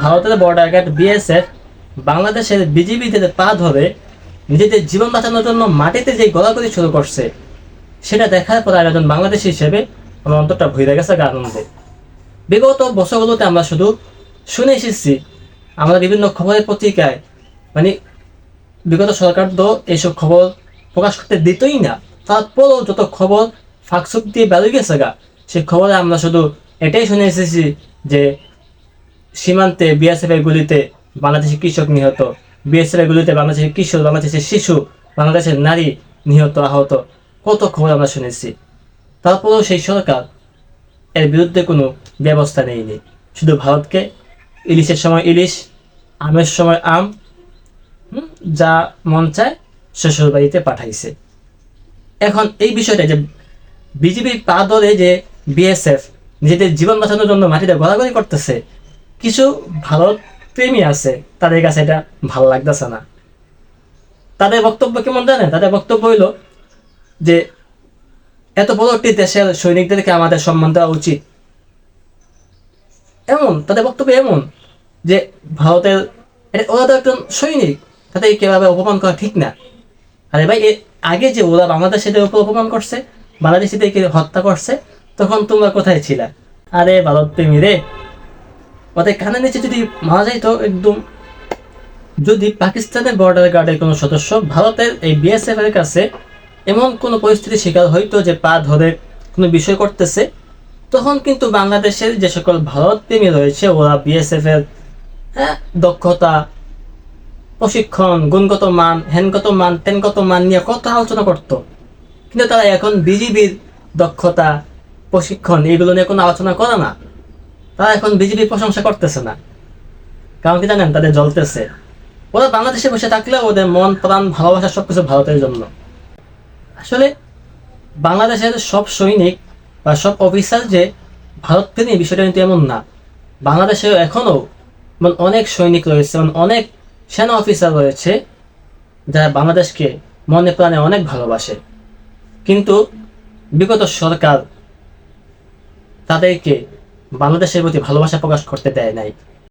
ভারতের border guard BSF বাংলাদেশের বিজিবিতে পা ধরে, নিজেদের জীবন বাঁচানোর জন্য মাটিতে যে গলাগলি শুরু করছে, সেটা দেখার পর আর একজন বাংলাদেশি হিসেবে আমার অন্তরটা ভরে গেছে আনন্দে। বিগত বছরগুলোতে আমরা শুধু শুনে এসেছি, আমরা বিভিন্ন খবরের পত্রিকায় মানে বিগত সরকার তো এইসব খবর প্রকাশ করতে দিতই না, তারপরও যত খবর ফাঁকসুক দিয়ে বেরিয়ে গেছে গা, সেই খবরে আমরা শুধু এটাই শুনে এসেছি যে সীমান্তে বিএসএফ এর গুলিতে বাংলাদেশের কৃষক নিহত। বিএসএফ এর গুলিতে বাংলাদেশের কিশোর বাংলাদেশের শিশু, বাংলাদেশের নারী নিহত, আহত। কত খবর আমরা শুনেছি। তারপরেও সেই সরকার এর বিরুদ্ধে কোনো ব্যবস্থা নেয়নি। শুধু ভারতকে ইলিশের সময় ইলিশ, আমের সময় আম যা মন চায় শ্বশুর বাড়িতে পাঠাইছে। এখন এই বিষয়টা যে বিজেপি পা ধরে যে বিএসএফ নিজেদের জীবন বাঁচানোর জন্য মাটিতে গড়াগড়ি করতেছে কিছু ভারত প্রেমী আছে, তাদের কাছে এটা ভালো লাগতেছে না। তাদের বক্তব্য কেমন জানেন? তাদের বক্তব্য হইল যে, এত বড় একটি দেশের সৈনিকদেরকে আমাদের সম্মান দেওয়া উচিত। এমন, তাদের বক্তব্য এমন যে, ভারতের এটা ওরা তো একজন সৈনিক তাদের কীভাবে অপমান করা ঠিক না। আরে ভাই আগে যে ওরা বাংলাদেশিদের উপর অপমান করছে, বাংলাদেশিদেরকে হত্যা করছে, তখন তোমরা কোথায় ছিলা? আরে ভারত প্রেমী রে। ওদের কানের নিচে যদি মারা যায় তো একদম যদি পাকিস্তানের বর্ডার গার্ডের কোনো সদস্য ভারতের এই বিএসএফ এর কাছে এমন কোনো পরিস্থিতি শিকার হইতো যে পা ধরে কোনো বিষয় করতেছে তখন কিন্তু বাংলাদেশের যে সকল ভারত প্রেমী রয়েছে ওরা বিএসএফ এর হ্যাঁ, দক্ষতা প্রশিক্ষণ গুণগত মান হেনগত মান তেনগত মান নিয়ে কত আলোচনা করতো। কিন্তু তারা এখন বিজিবির দক্ষতা প্রশিক্ষণ এগুলো নিয়ে কোনো আলোচনা করে না। তারা এখন বিজেপির প্রশংসা করতেছে না। কারণ কি জানেন, তাদের জ্বলতেছে। ওরা বাংলাদেশে বসে থাকলে ওদের মন, প্রাণ, ভালোবাসা সবকিছু ভারতের জন্য। আসলে বাংলাদেশের সব সৈনিক বা সব অফিসার যে ভারত প্রেমী বিষয়টা কিন্তু এমন না। বাংলাদেশে এখনও মানে অনেক সৈনিক রয়েছে মানে অনেক সেনা অফিসার রয়েছে, যারা বাংলাদেশকে মনে প্রাণে অনেক ভালোবাসে। কিন্তু বিগত সরকার তাদেরকে বাংলাদেশের প্রতি ভালোবাসা প্রকাশ করতে দেয় নাই।